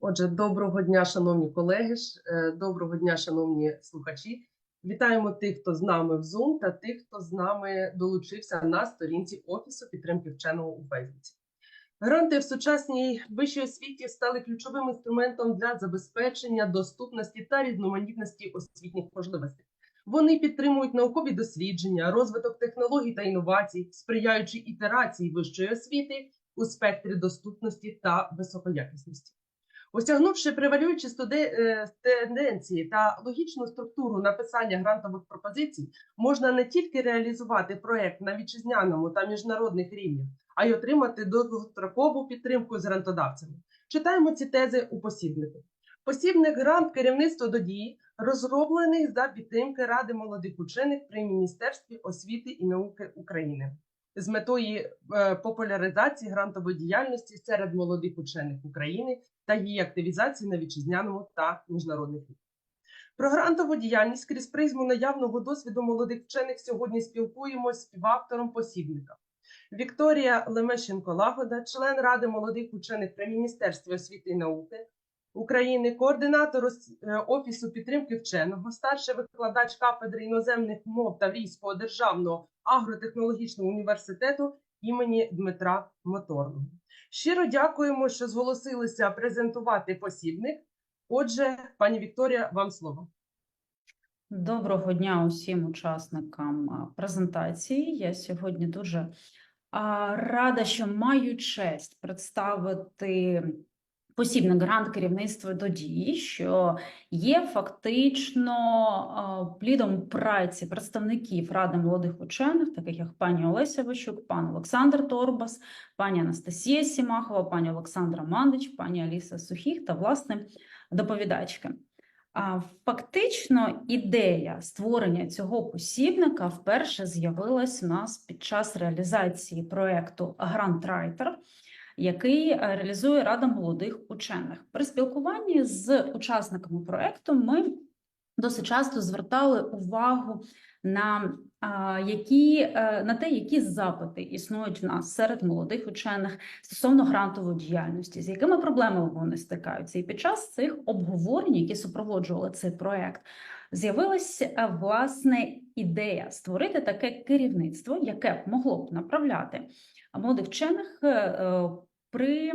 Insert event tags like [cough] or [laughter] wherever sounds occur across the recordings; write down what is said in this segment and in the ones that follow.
Отже, доброго дня, шановні колеги, е, доброго дня, шановні слухачі. Вітаємо тих, хто з нами в Zoom та тих, хто з нами долучився на сторінці Офісу підтримки вченого у Фейсбуці. Гранти в сучасній вищій освіті стали ключовим інструментом для забезпечення доступності та різноманітності освітніх можливостей. Вони підтримують наукові дослідження, розвиток технологій та інновацій, сприяючи ітерації вищої освіти у спектрі доступності та високоякісності. Осягнувши превалюючі е, тенденції та логічну структуру написання грантових пропозицій, можна не тільки реалізувати проект на вітчизняному та міжнародних рівнях, а й отримати довгострокову підтримку з грантодавцями. Читаємо ці тези у посібнику. Посібник грант керівництво до дії розроблений за підтримки Ради молодих учених при Міністерстві освіти і науки України з метою е, популяризації грантової діяльності серед молодих учених України та її активізації на вітчизняному та міжнародних рівнях. Про грантову діяльність крізь призму наявного досвіду молодих вчених сьогодні спілкуємося з співавтором посібника. Вікторія Лемещенко Лагода, член Ради молодих учених при Міністерстві освіти і науки України, координатор е, Офісу підтримки вченого, старший викладач кафедри іноземних мов Таврійського державного агротехнологічного університету імені Дмитра Моторного. Щиро дякуємо, що зголосилися презентувати посібник. Отже, пані Вікторія, вам слово. Доброго дня усім учасникам презентації. Я сьогодні дуже рада, що маю честь представити посібник грант керівництва до дії, що є фактично плідом праці представників Ради молодих учених, таких як пані Олеся Ващук, пан Олександр Торбас, пані Анастасія Сімахова, пані Олександра Мандич, пані Аліса Сухіх та власне доповідачки. Фактично ідея створення цього посібника вперше з'явилась у нас під час реалізації проекту Грантрайтер, який е, реалізує Рада молодих учених. При спілкуванні з учасниками проекту ми досить часто звертали увагу на, які, е, на те, які запити існують в нас серед молодих учених стосовно грантової діяльності, з якими проблемами вони стикаються. І під час цих обговорень, які супроводжували цей проект, з'явилася е, власне ідея створити таке керівництво, яке б могло б направляти молодих вчених при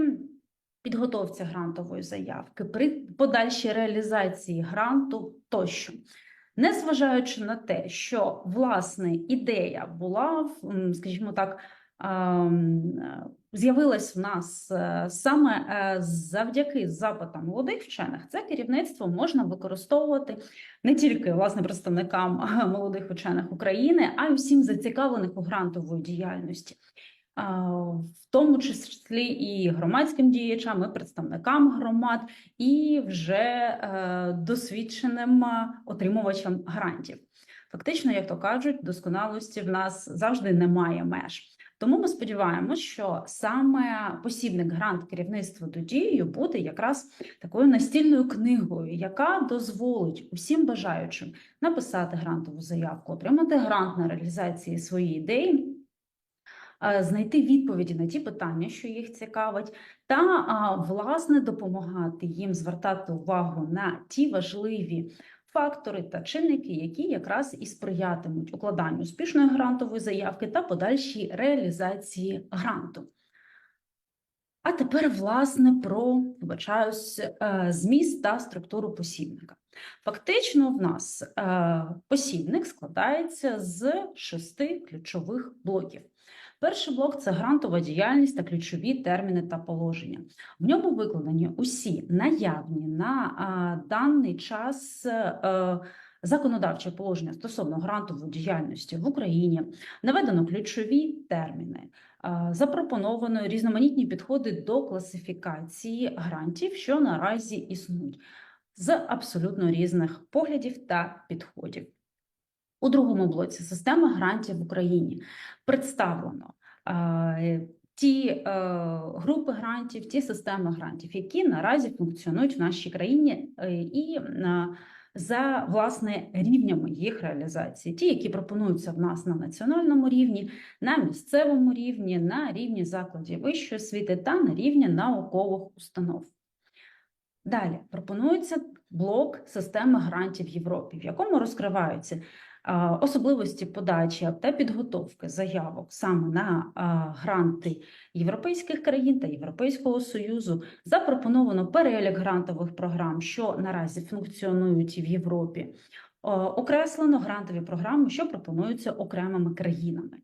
підготовці грантової заявки, при подальшій реалізації гранту тощо. Незважаючи на те, що власне ідея була, скажімо так, з'явилась в нас е, саме е, завдяки запитам молодих вчених, це керівництво можна використовувати не тільки власне представникам [laughs] молодих вчених України, а й усім зацікавлених у грантової діяльності. В тому числі і громадським діячам, і представникам громад, і вже е, досвідченим отримувачам грантів. Фактично, як то кажуть, досконалості в нас завжди немає меж. Тому ми сподіваємося, що саме посібник грант керівництва до дією буде якраз такою настільною книгою, яка дозволить усім бажаючим написати грантову заявку, отримати грант на реалізації своєї ідеї, знайти відповіді на ті питання, що їх цікавить, та власне допомагати їм звертати увагу на ті важливі фактори та чинники, які якраз і сприятимуть укладанню успішної грантової заявки та подальшій реалізації гранту. А тепер, власне, про вибачаюсь, е, зміст та структуру посібника. Фактично, в нас е, посібник складається з шести ключових блоків. Перший блок це грантова діяльність та ключові терміни та положення. В ньому викладені усі наявні на даний час е, законодавчі положення стосовно грантової діяльності в Україні, наведено ключові терміни. Запропоновано різноманітні підходи до класифікації грантів, що наразі існують з абсолютно різних поглядів та підходів. У другому блоці система грантів в Україні представлено е, ті е, групи грантів, ті системи грантів, які наразі функціонують в нашій країні, е, і е, за власне рівнями їх реалізації, ті, які пропонуються в нас на національному рівні, на місцевому рівні, на рівні закладів вищої освіти та на рівні наукових установ. Далі пропонується блок системи грантів Європі, в якому розкриваються особливості подачі та підготовки заявок саме на гранти європейських країн та Європейського Союзу. Запропоновано перелік грантових програм, що наразі функціонують в Європі. Окреслено грантові програми, що пропонуються окремими країнами.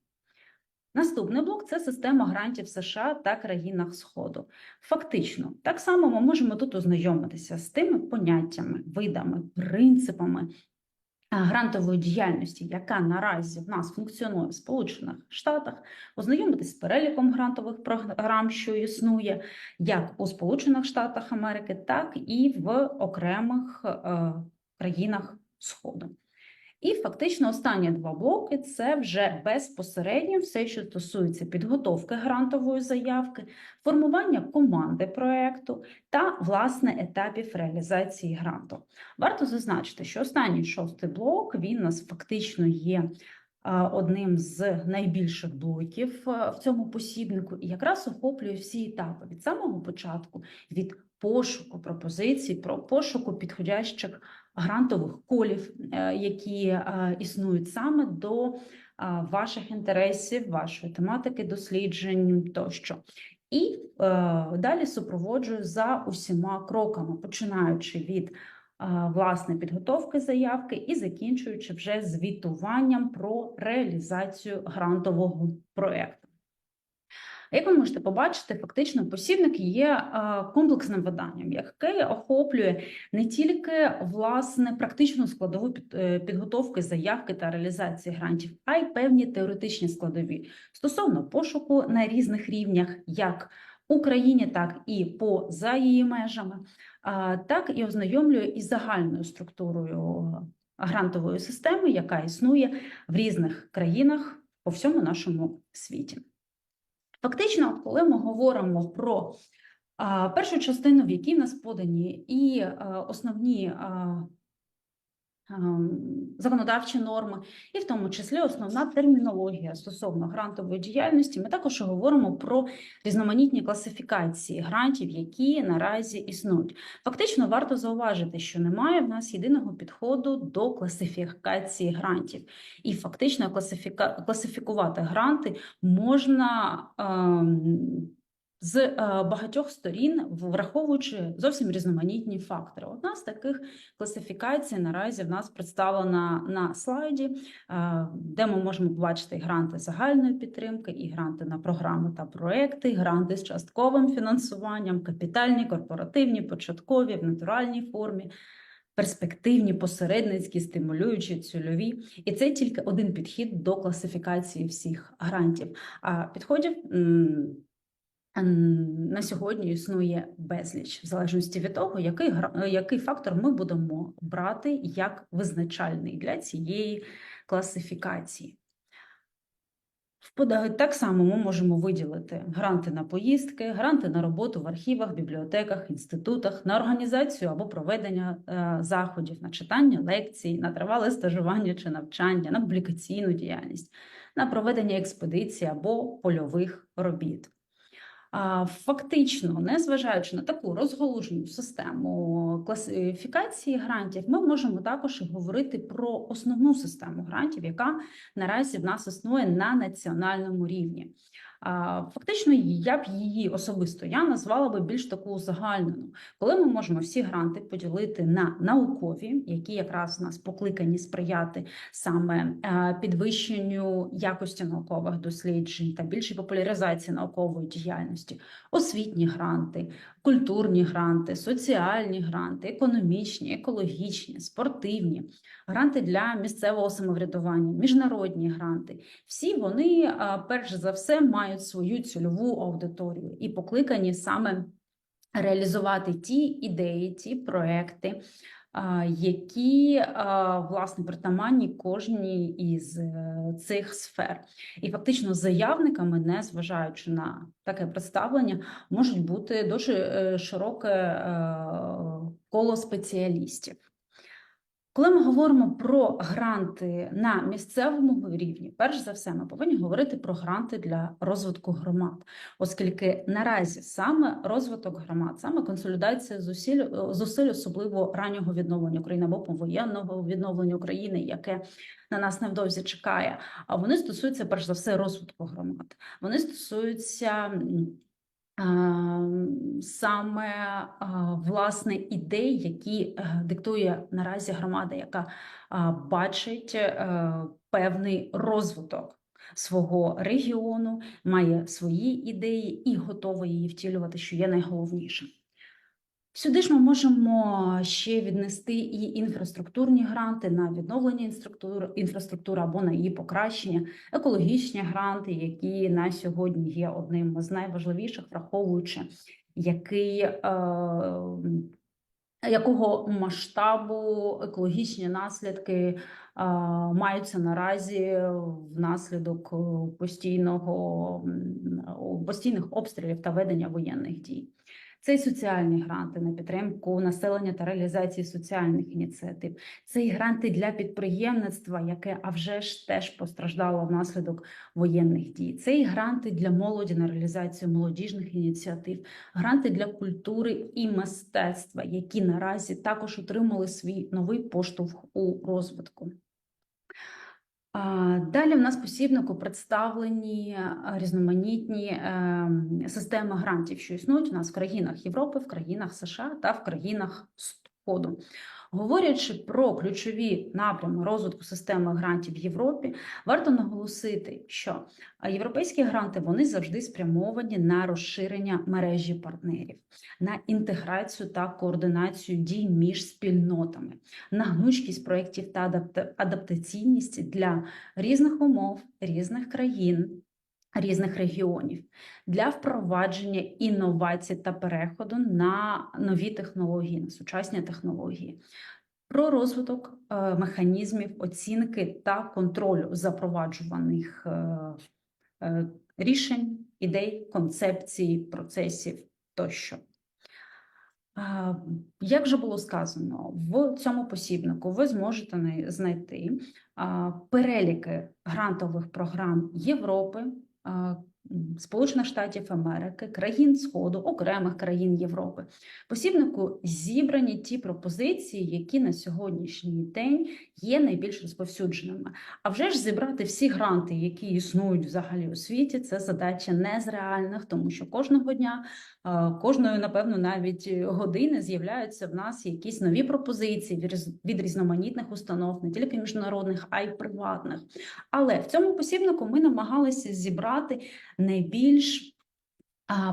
Наступний блок це система грантів США та країнах Сходу. Фактично, так само ми можемо тут ознайомитися з тими поняттями, видами, принципами грантової діяльності, яка наразі в нас функціонує в Сполучених Штатах, ознайомитись з переліком грантових програм, що існує як у Сполучених Штатах Америки, так і в окремих е, країнах Сходу. І фактично останні два блоки це вже безпосередньо все, що стосується підготовки грантової заявки, формування команди проекту та власне етапів реалізації гранту. Варто зазначити, що останній шостий блок він у нас фактично є одним з найбільших блоків в цьому посібнику і якраз охоплює всі етапи від самого початку, від пошуку пропозицій, про пошуку підходящих грантових колів, е, які е, існують саме до е, ваших інтересів, вашої тематики досліджень тощо. І далі супроводжую за усіма кроками, починаючи від власне підготовки заявки і закінчуючи вже звітуванням про реалізацію грантового проекту. Як ви можете побачити, фактично посібник є е, комплексним виданням, яке охоплює не тільки власне практичну складову е, підготовки заявки та реалізації грантів, а й певні теоретичні складові стосовно пошуку на різних рівнях, як Україні, так і поза її межами, так і ознайомлює із загальною структурою грантової системи, яка існує в різних країнах по всьому нашому світі. Фактично, коли ми говоримо про першу частину, в якій в нас подані і основні законодавчі норми, і в тому числі основна термінологія стосовно грантової діяльності, ми також говоримо про різноманітні класифікації грантів, які наразі існують. Фактично, варто зауважити, що немає в нас єдиного підходу до класифікації грантів, і фактично класифіка... класифікувати гранти можна. ем, з е, багатьох сторін, враховуючи зовсім різноманітні фактори. Одна з таких класифікацій наразі в нас представлена на слайді, е, де ми можемо побачити гранти загальної підтримки, і гранти на програми та проекти, гранти з частковим фінансуванням, капітальні, корпоративні, початкові, в натуральній формі. Перспективні, посередницькі, стимулюючі, цільові, і це тільки один підхід до класифікації всіх грантів. А підходів на сьогодні існує безліч, в залежності від того, який, який фактор ми будемо брати як визначальний для цієї класифікації. Так само ми можемо виділити гранти на поїздки, гранти на роботу в архівах, бібліотеках, інститутах, на організацію або проведення е, заходів, на читання лекцій, на тривале стажування чи навчання, на публікаційну діяльність, на проведення експедицій або польових робіт. Фактично, незважаючи на таку розгалужену систему класифікації грантів, ми можемо також говорити про основну систему грантів, яка наразі в нас існує на національному рівні. Фактично, я б її особисто я назвала би більш таку узагальнену, коли ми можемо всі гранти поділити на наукові, які якраз у нас покликані сприяти саме е, підвищенню якості наукових досліджень та більшій популяризації наукової діяльності, освітні гранти, культурні гранти, соціальні гранти, економічні, екологічні, спортивні, гранти для місцевого самоврядування, міжнародні гранти. Всі вони, е, перш за все, мають свою цільову аудиторію і покликані саме реалізувати ті ідеї, ті проекти, які власне притаманні кожній із е, цих сфер. І фактично заявниками, не зважаючи на таке представлення, можуть бути дуже е, широке е, коло спеціалістів. Коли ми говоримо про гранти на місцевому рівні, перш за все, ми повинні говорити про гранти для розвитку громад, оскільки наразі саме розвиток громад, саме консолідація зусиль, зусиль особливо раннього відновлення України або повоєнного відновлення України, яке на нас невдовзі чекає, а вони стосуються перш за все розвитку громад. Вони стосуються. Ем, саме власне ідей, які е, диктує наразі громада, яка бачить е, певний розвиток свого регіону, має свої ідеї і готова її втілювати, що є найголовніше. Сюди ж ми можемо ще віднести і інфраструктурні гранти на відновлення інфраструктури, або на її покращення, екологічні гранти, які на сьогодні є одним з найважливіших, враховуючи який, е, якого масштабу екологічні наслідки е, маються наразі внаслідок е, постійного постійних обстрілів та ведення воєнних дій. Це і соціальні гранти на підтримку населення та реалізації соціальних ініціатив. Це і гранти для підприємництва, яке а вже ж теж постраждало внаслідок воєнних дій. Це і гранти для молоді на реалізацію молодіжних ініціатив, гранти для культури і мистецтва, які наразі також отримали свій новий поштовх у розвитку. Далі в нас посібнику представлені е, різноманітні е, системи грантів, що існують у нас в країнах Європи, в країнах США та в країнах Сходу. Говорячи про ключові напрями розвитку системи грантів в Європі, варто наголосити, що європейські гранти вони завжди спрямовані на розширення мережі партнерів, на інтеграцію та координацію дій між спільнотами, на гнучкість проєктів та адапта- адаптаційність для різних умов, різних країн. Різних регіонів для впровадження інновацій та переходу на нові технології, на сучасні технології, про розвиток е, механізмів оцінки та контролю запроваджуваних е, е, рішень, ідей, концепцій, процесів тощо. Як вже було сказано, в цьому посібнику ви зможете знайти переліки грантових програм Європи, uh, Сполучених Штатів Америки, країн Сходу, окремих країн Європи. Посібнику зібрані ті пропозиції, які на сьогоднішній день є найбільш розповсюдженими. А вже ж зібрати всі гранти, які існують взагалі у світі, це задача не з реальних, тому що кожного дня, кожної, напевно, навіть години з'являються в нас якісь нові пропозиції від різноманітних установ, не тільки міжнародних, а й приватних. Але в цьому посібнику ми намагалися зібрати найбільш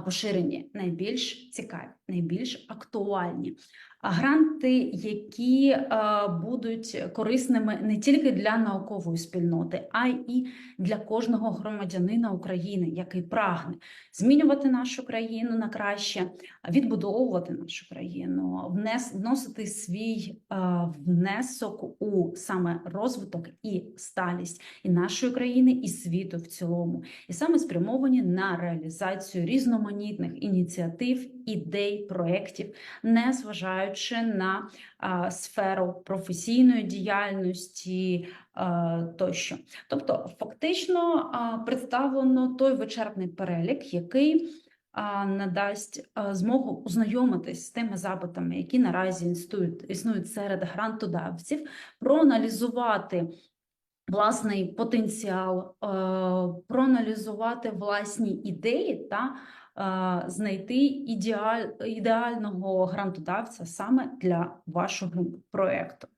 поширені, найбільш цікаві, найбільш актуальні гранти, які а, будуть корисними не тільки для наукової спільноти, а й для кожного громадянина України, який прагне змінювати нашу країну на краще, відбудовувати нашу країну, вносити свій а, внесок у саме розвиток і сталість і нашої країни, і світу в цілому. І саме спрямовані на реалізацію різноманітних ініціатив, ідей, проєктів, не зважаючи на а, сферу професійної діяльності тощо. Тобто, фактично представлено той вичерпний перелік, який надасть змогу ознайомитись з тими запитами, які наразі існують, серед грантодавців, проаналізувати власний потенціал, проаналізувати власні ідеї та знайти ідеаль, ідеального грантодавця саме для вашого проєкту.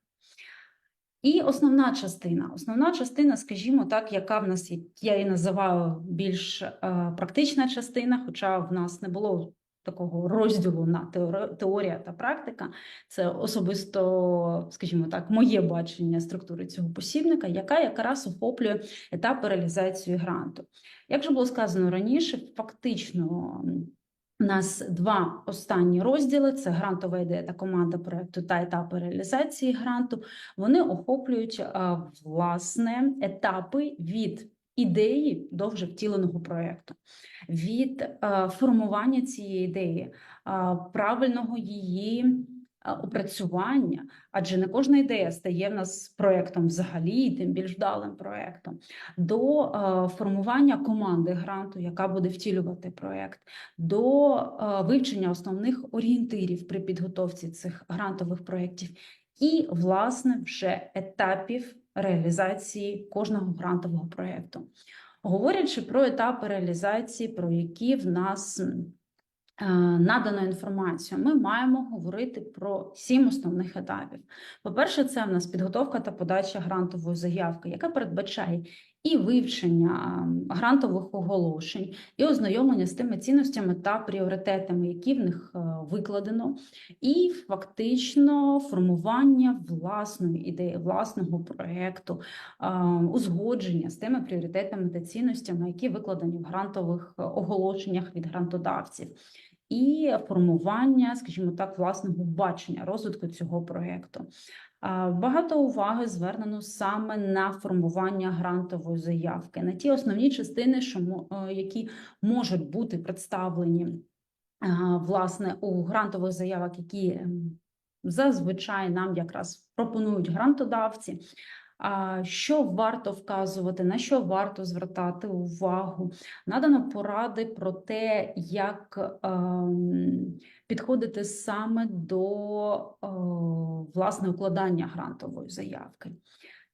І основна частина, основна частина, скажімо так, яка в нас я її називаю більш е, практична частина, хоча в нас не було такого розділу на теорія та практика. Це особисто, скажімо так, моє бачення структури цього посібника, яка якраз охоплює етапи реалізації гранту. Як вже було сказано раніше, фактично. У нас два останні розділи: це грантова ідея та команда проекту та етапи реалізації гранту. Вони охоплюють власне етапи від ідеї до вже втіленого проекту, від а, формування цієї ідеї, а, правильного її е, опрацювання, адже не кожна ідея стає в нас проектом взагалі, тим більш вдалим проектом, до е, формування команди гранту, яка буде втілювати проект, до е, вивчення основних орієнтирів при підготовці цих грантових проєктів і, власне, вже етапів реалізації кожного грантового проєкту. Говорячи про етапи реалізації, про які в нас е, надано інформацію, ми маємо говорити про сім основних етапів. По-перше, це в нас підготовка та подача грантової заявки, яка передбачає і вивчення грантових оголошень, і ознайомлення з тими цінностями та пріоритетами, які в них е, викладено, і фактично формування власної ідеї, власного проекту, узгодження з тими пріоритетами та цінностями, які викладені в грантових е, оголошеннях від грантодавців, і формування, скажімо так, власного бачення розвитку цього проекту. А, Багато уваги звернено саме на формування грантової заявки, на ті основні частини, що е, які можуть бути представлені власне у грантових заявах, які зазвичай нам якраз пропонують грантодавці. Що варто вказувати, на що варто звертати увагу? Надано поради про те, як ем, підходити саме до е, власне укладання грантової заявки.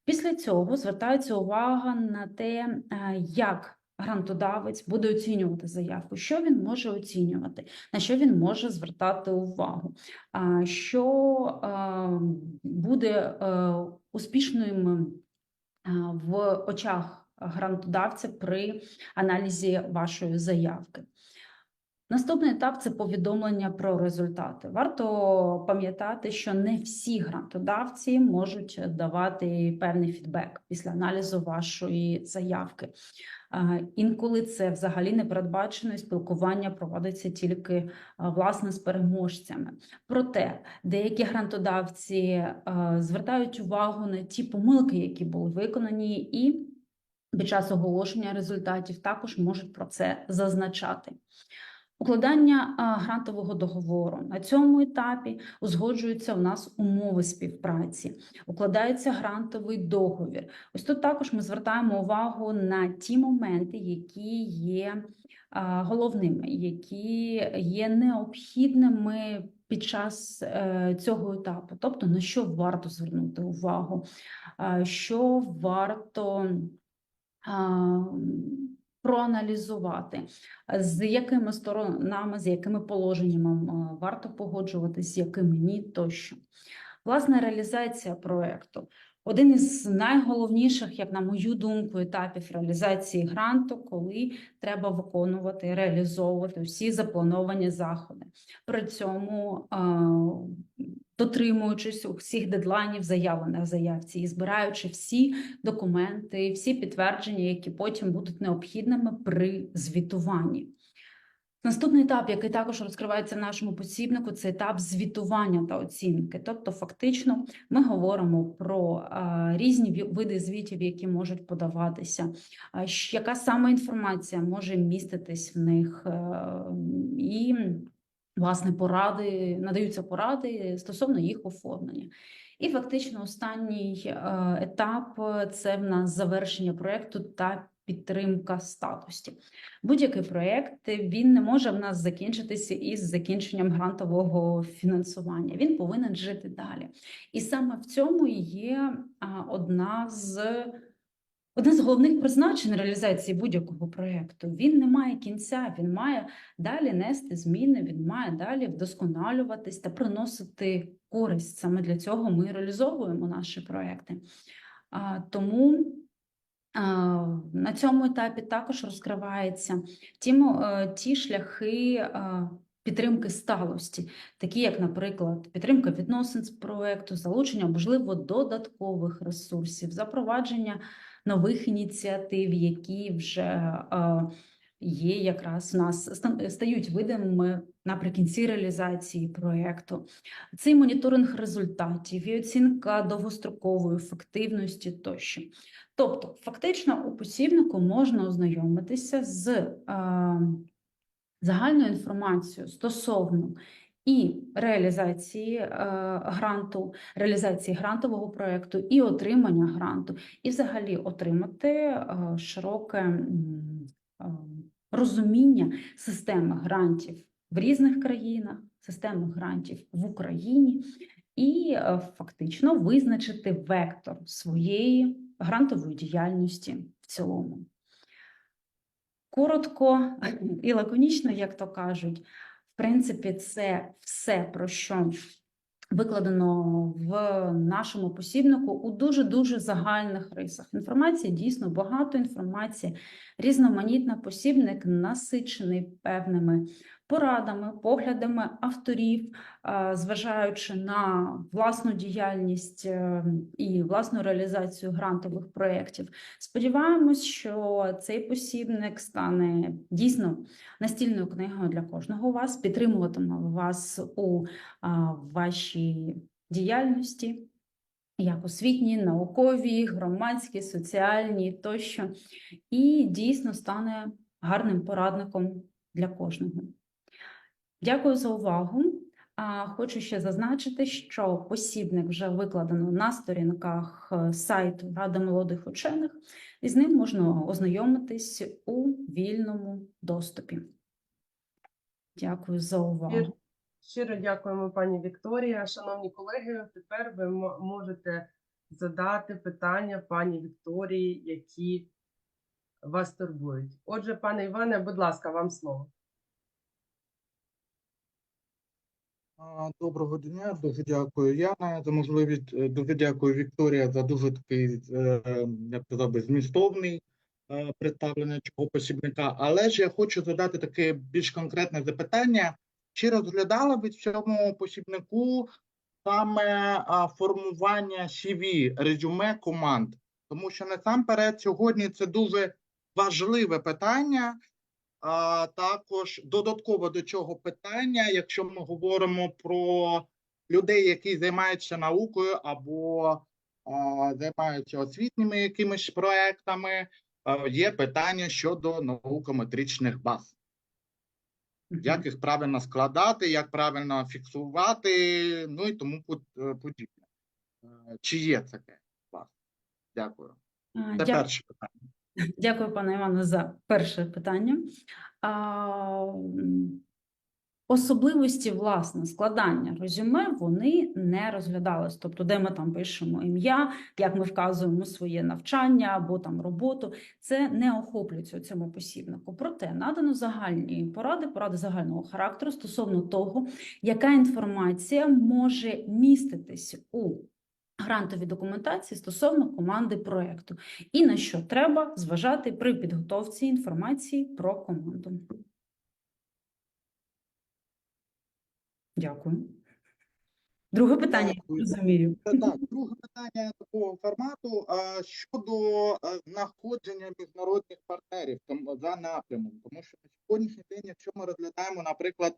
Після цього звертається увага на те, е, як грантодавець буде оцінювати заявку, що він може оцінювати, на що він може звертати увагу, що е, буде е, успішним в очах грантодавця при аналізі вашої заявки. Наступний етап це повідомлення про результати. Варто пам'ятати, що не всі грантодавці можуть давати певний фідбек після аналізу вашої заявки. Інколи це взагалі не передбачено, і спілкування проводиться тільки власне з переможцями. Проте деякі грантодавці звертають увагу на ті помилки, які були виконані, і під час оголошення результатів також можуть про це зазначати. Укладання грантового договору на цьому етапі узгоджуються у нас умови співпраці, укладається грантовий договір. Ось тут також ми звертаємо увагу на ті моменти, які є головними, які є необхідними під час е, цього етапу. Тобто на що варто звернути увагу, що варто. Проаналізувати, з якими сторонами, з якими положеннями е, варто погоджуватись, з якими ні, тощо. Власне, реалізація проекту. Один із найголовніших, як на мою думку, етапів реалізації гранту, коли треба виконувати, реалізовувати всі заплановані заходи. При цьому дотримуючись усіх дедлайнів, заявлених заявці, і збираючи всі документи, всі підтвердження, які потім будуть необхідними при звітуванні. Наступний етап, який також розкривається в нашому посібнику, це етап звітування та оцінки. Тобто, фактично, ми говоримо про різні види звітів, які можуть подаватися, яка саме інформація може міститись в них, е, і власне поради надаються поради стосовно їх оформлення. І фактично останній е, етап е, це в нас завершення проекту та підтримка статусті. Будь-який проєкт він не може в нас закінчитися із закінченням грантового фінансування. Він повинен жити далі. І саме в цьому є одна з одне з головних призначень реалізації будь-якого проєкту. Він не має кінця, він має далі нести зміни, він має далі вдосконалюватись та приносити користь. Саме для цього ми реалізовуємо наші проекти. А, Тому на цьому етапі також розкриваються ті, е, ті шляхи підтримки сталості, такі як, наприклад, підтримка відносин з проекту, залучення, можливо, додаткових ресурсів, запровадження нових ініціатив, які вже є якраз в нас ста- стають видимими наприкінці реалізації проекту. Цей моніторинг результатів і оцінка довгострокової ефективності тощо. Тобто, фактично, у посібнику можна ознайомитися з е, загальною інформацією стосовно і реалізації е, гранту, реалізації грантового проекту, і отримання гранту, і взагалі отримати е, широке розуміння системи грантів в різних країнах, системи грантів в Україні, і е, фактично визначити вектор своєї грантової діяльності в цілому. Коротко і лаконічно, як то кажуть, в принципі, це все, про що викладено в нашому посібнику у дуже-дуже загальних рисах. Інформації дійсно багато інформації, різноманітна посібник насичений певними порадами, поглядами авторів, зважаючи на власну діяльність е, і власну реалізацію грантових проєктів. Сподіваємось, що цей посібник стане дійсно настільною книгою для кожного вас, підтримуватиме вас у вашій діяльності. Як освітній, науковій, громадській, соціальній тощо, і дійсно стане гарним порадником для кожного. Дякую за увагу. Хочу ще зазначити, що посібник вже викладено на сторінках е, сайту Ради молодих учених, і з ним можна ознайомитись у вільному доступі. Дякую за увагу. Щиро дякуємо, пані Вікторія. Шановні колеги, тепер ви мо- можете задати питання пані Вікторії, які вас турбують. Отже, пане Іване, будь ласка, вам слово. Доброго дня, дуже дякую Яна за можливість. е, Дуже дякую Вікторія за дуже такий, е, як сказав би, змістовний е, представлення цього посібника. Але ж я хочу задати таке більш конкретне запитання: чи розглядали ви в цьому посібнику саме формування CV, резюме команд? Тому що насамперед сьогодні це дуже важливе питання. А також додатково до цього питання, якщо ми говоримо про людей, які займаються наукою або а, займаються освітніми якимись проектами, а, є питання щодо наукометричних баз. Як їх правильно складати, як правильно фіксувати, ну і тому е, подібне. Е, Чи є таке? Дякую. Це дя- перше питання. Дякую, пане Іване, за перше питання. А, Особливості власне складання резюме вони не розглядались. Тобто, де ми там пишемо ім'я, як ми вказуємо своє навчання або там роботу, це не охоплюється у цьому посібнику. Проте надано загальні поради, поради загального характеру стосовно того, яка інформація може міститись у грантовій документації стосовно команди проекту, і на що треба зважати при підготовці інформації про команду. Дякую. Друге питання, я розумію. Так, друге питання такого формату щодо знаходження міжнародних партнерів за напрямом. Тому що на сьогоднішній день, якщо ми розглядаємо, наприклад,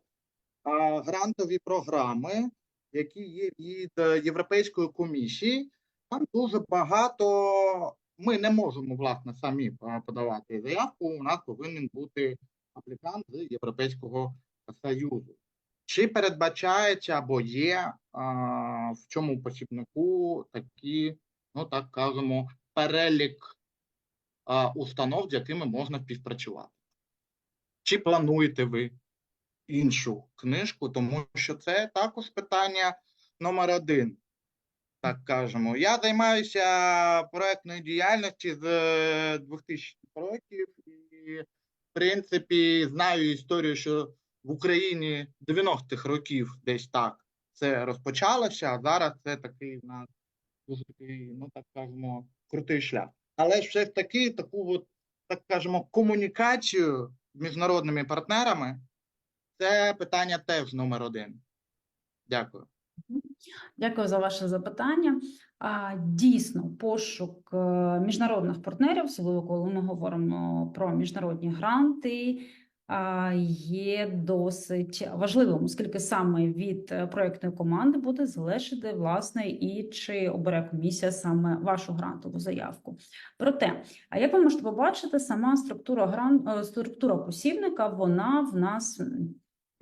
грантові програми, які є від е, Європейської комісії, там дуже багато. Ми не можемо власне самі подавати заявку. У нас повинен бути аплікант з Європейського Союзу. Чи передбачається або є а, в цьому посібнику такі, ну так кажемо, перелік а, установ, з якими можна співпрацювати? Чи плануєте ви іншу книжку? Тому що це також питання номер один. Так кажемо. Я займаюся проектною діяльністю з е, 2000 років і, в принципі, знаю історію, що в Україні 90-х років десь так це розпочалося, а зараз це такий в нас дуже такий, ну так кажемо, крутий шлях. Але все ж таки таку, от, так кажемо, комунікацію з міжнародними партнерами це питання теж номер один. Дякую. Дякую за ваше запитання. Дійсно, пошук е, міжнародних партнерів, особливо коли ми говоримо про міжнародні гранти, є досить важливим, оскільки саме від е, проектної команди буде залежати власне і чи обере комісія саме вашу грантову заявку. Проте, а як ви можете побачити, сама структура гран... е, структура посібника, вона в нас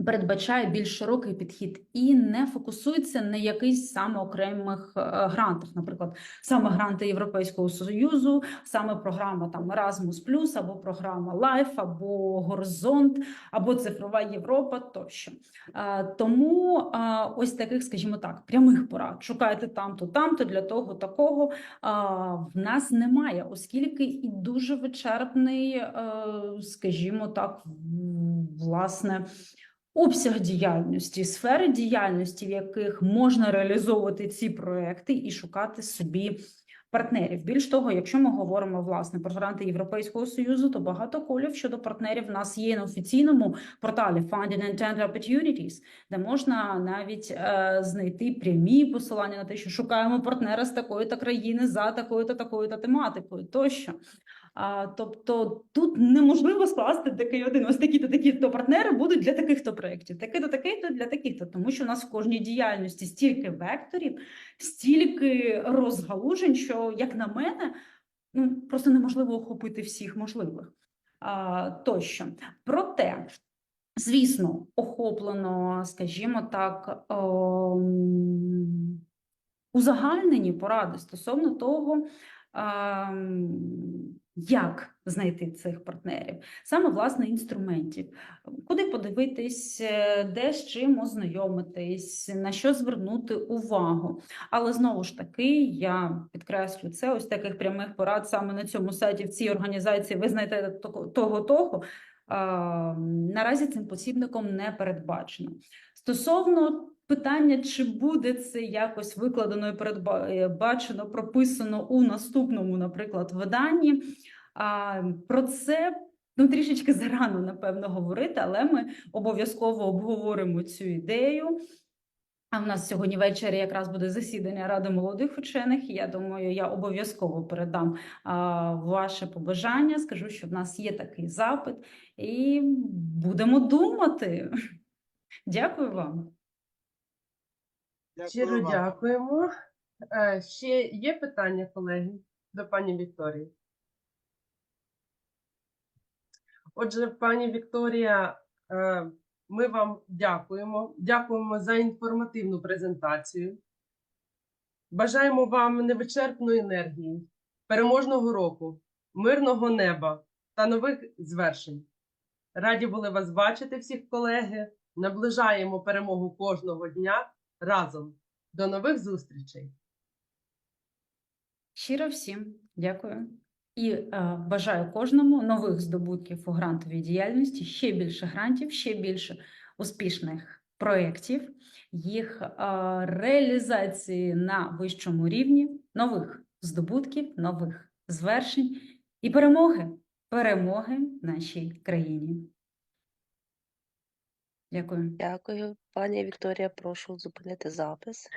передбачає більш широкий підхід і не фокусується на якихось саме окремих е, грантах, наприклад, саме гранти Європейського Союзу, саме програма там Erasmus+, або програма Life, або Горизонт, або Цифрова Європа тощо. Е, Тому е, ось таких, скажімо так, прямих порад. Шукайте там-то, там-то для того, такого в нас немає, оскільки і дуже вичерпний, скажімо так, власне. Обсяг діяльності, сфери діяльності, в яких можна реалізовувати ці проекти і шукати собі партнерів. Більш того, якщо ми говоримо власне про гранти Європейського союзу, то багато колів щодо партнерів в нас є на офіційному порталі Funding and Tender Opportunities, де можна навіть е, знайти прямі посилання на те, що шукаємо партнера з такої та країни за такою та такою та тематикою тощо. А, тобто тут неможливо скласти такий один. Ось такі то такі то партнери будуть для таких то проєктів, такий то такий то для таких то, тому що у нас в кожній діяльності стільки векторів, стільки розгалужень, що як на мене, ну просто неможливо охопити всіх можливих. А, тощо. Проте, звісно, охоплено, скажімо так, ем, узагальнені поради стосовно того, ем, як знайти цих партнерів, саме власне інструментів, куди подивитись, е, де з чим ознайомитись, на що звернути увагу. Але знову ж таки, я підкреслю це ось таких прямих порад саме на цьому сайті в цій організації. Ви знайдете того, того. Наразі цим посібником не передбачено. Стосовно питання, чи буде це якось викладено і передбачено, прописано у наступному, наприклад, виданні. А, Про це ну, трішечки зарано, напевно, говорити, але ми обов'язково обговоримо цю ідею. А в нас сьогодні ввечері якраз буде засідання Ради молодих учених. Я думаю, я обов'язково передам а, ваше побажання. Скажу, що в нас є такий запит, і будемо думати. Дякую вам. Щиро дякуємо. Е, Ще є питання, колеги, до пані Вікторії? Отже, пані Вікторія, е, ми вам дякуємо. Дякуємо за інформативну презентацію. Бажаємо вам невичерпної енергії, переможного року, мирного неба та нових звершень. Раді були вас бачити, всіх колеги. Наближаємо перемогу кожного дня разом. До нових зустрічей! Щиро всім дякую. І е, бажаю кожному нових здобутків у грантовій діяльності, ще більше грантів, ще більше успішних проєктів, їх е, реалізації на вищому рівні, нових здобутків, нових звершень і перемоги, перемоги нашій країні. Дякую. Дякую. Пані Вікторія, прошу зупинити запис.